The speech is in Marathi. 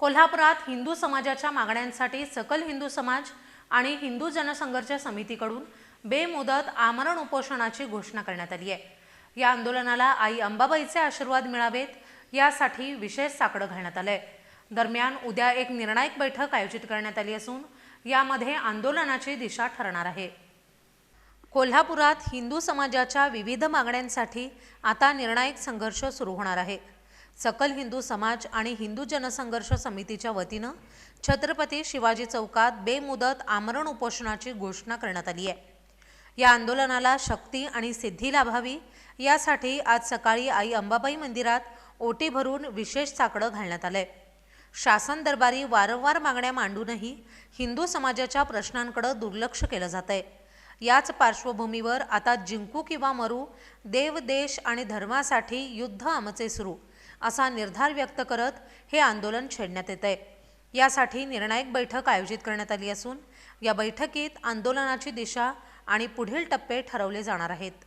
कोल्हापुरात हिंदू समाजाच्या मागण्यांसाठी सकल हिंदू समाज आणि हिंदू जनसंघर्ष समितीकडून बेमुदत आमरण उपोषणाची घोषणा करण्यात आली आहे. या आंदोलनाला आई अंबाबाईचे आशीर्वाद मिळावेत यासाठी विशेष साकडं घालण्यात आलंय. दरम्यान उद्या एक निर्णायक बैठक आयोजित करण्यात आली असून यामध्ये आंदोलनाची दिशा ठरणार आहे. कोल्हापुरात हिंदू समाजाच्या विविध मागण्यांसाठी आता निर्णायक संघर्ष सुरू होणार आहे. सकल हिंदू समाज आणि हिंदू जनसंघर्ष समितीच्या वतीनं छत्रपती शिवाजी चौकात बेमुदत आमरण उपोषणाची घोषणा करण्यात आली आहे. या आंदोलनाला शक्ती आणि सिद्धी लाभावी यासाठी आज सकाळी आई अंबाबाई मंदिरात ओटी भरून विशेष साकडं घालण्यात आलंय. शासन दरबारी वारंवार मागण्या मांडूनही हिंदू समाजाच्या प्रश्नांकडे दुर्लक्ष केलं जात आहे याच पार्श्वभूमीवर आता जिंकू किंवा मरू देव देश आणि धर्मासाठी युद्ध आमचे सुरू असा निर्धार व्यक्त करत हे आंदोलन छेडण्यात येत आहे यासाठी निर्णायक बैठक आयोजित करण्यात आली असून या बैठकीत आंदोलनाची दिशा आणि पुढील टप्पे ठरवले जाणार आहेत.